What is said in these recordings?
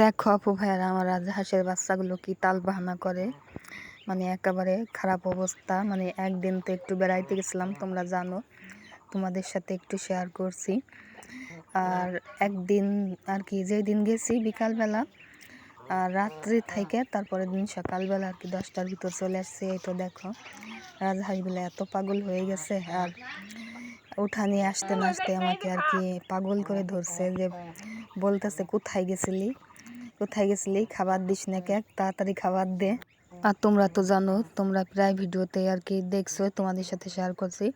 দেখো আপু ভাইয়ারা, আমার রাজহাঁসের বাচ্চাগুলো কি তাল বাহানা করে? মানে একেবারে খারাপ অবস্থা। মানে একদিন তো একটু বেড়াইতে গেছিলাম, তোমরা জানো। তোমাদের সাথে একটু শেয়ার করছি। আর একদিন আর কি যেই দিন গেছি বিকালবেলা, আর রাত্রি থেকে তারপরের দিন সকালবেলা আর কি দশটার ভিতর চলে আসছে। এই তো দেখো, রাজহাঁসগুলো এত পাগল হয়ে গেছে। আর উঠানে আসতে না আসতে আমাকে আর কি পাগল করে ধরছে যে বলতেছে, কোথায় গেছিলি? কোথায় গেছিলি? খাবার দিস না কে তাড়াতাড়ি খাবার দে। আর তোমরা তো জানো, তোমরা প্রায় ভিডিওতে আর কি দেখছ, তোমাদের সাথে শেয়ার করছি।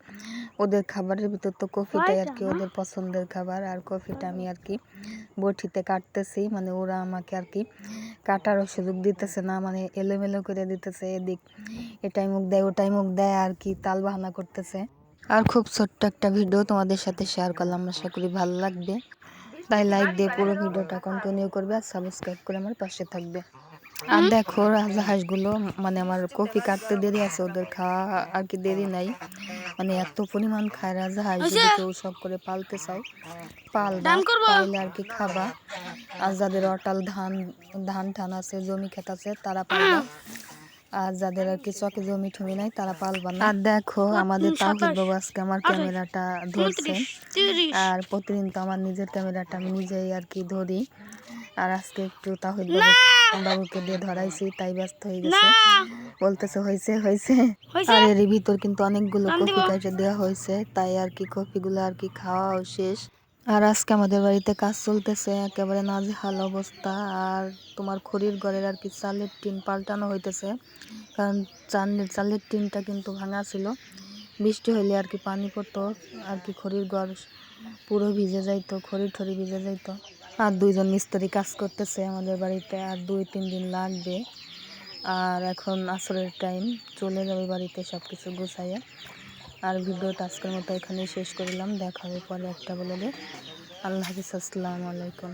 ওদের খাবারের ভিতর তো কফিটাই আর কি ওদের পছন্দের খাবার। আর কফিটা আমি আর কি বটিতে কাটতেছি মানে ওরা আমাকে আর কি কাটারও সুযোগ দিতেছে না মানে এলোমেলো করে দিতেছে এদিক। এটাই মুখ দেয়, ওটাই মুখ দেয়, আর কি তাল বাহানা করতেছে। আর খুব ছোট্ট একটা ভিডিও তোমাদের সাথে শেয়ার করলাম, আশা করি ভালো লাগবে। তাই লাইক দিয়ে পুরো ভিডিওটা কন্টিনিউ করবে আর সাবস্ক্রাইব করে আমার পাশে থাকবে। আর দেখো রাজা হাঁসগুলো মানে আমার কফি কাটতে দেরি আছে ওদের খাওয়া আর কি দেরি নাই। মানে এত পরিমাণ খায় রাজহাঁস যদি কেউ সব করে পালতে চাও পালবা পাইলে আর কি খাবা। আর যাদের অটাল ধান ধান ঠান আছে জমি ক্ষেত আছে তারা পালবা। আর যাদের আর কি চকে জমি ঠমি নাই তারা পালবা না। আর দেখো আমাদের তাহিদ বাবু আজকে আমার ক্যামেরাটা ধরছে। আর প্রতিদিন তো আমার নিজের ক্যামেরাটা আমি নিজেই আর কি ধরি। আর আজকে একটু তাহিদ বাবু বাবুকে দিয়ে ধরাইছি তাই ব্যস্ত হয়ে গেছে। বলতেছে হয়েছে হয়েছে আর এর ভিতর কিন্তু অনেকগুলো কফি কাটে দেওয়া হয়েছে তাই আর কি কফিগুলো আর কি খাওয়াও শেষ। আর আজকে আমাদের বাড়িতে কাজ চলতেছে, একেবারে নাজেহাল অবস্থা। আর তোমার খড়ির ঘরের আর কি চালের টিন পাল্টানো হইতেছে, কারণ চালের চালের টিনটা কিন্তু ভাঙা ছিল। বৃষ্টি হইলে আর কি পানি পড়তো, আর কি খড়ির ঘর পুরো ভিজে যাইতো, খড়ি ঠড়ি ভিজে যাইতো। আর দুইজন মিস্ত্রি কাজ করতেছে আমাদের বাড়িতে, আর দুই তিন দিন লাগবে। আর এখন আসরের টাইম চলে যাবে বাড়িতে সব কিছু গুছাইয়া। আর ভিডিওটা আজকের মতো এখানেই শেষ করলাম। দেখা হবে পরে একটা বলে আল্লাহ হাফিজ, আসসালামু আলাইকুম।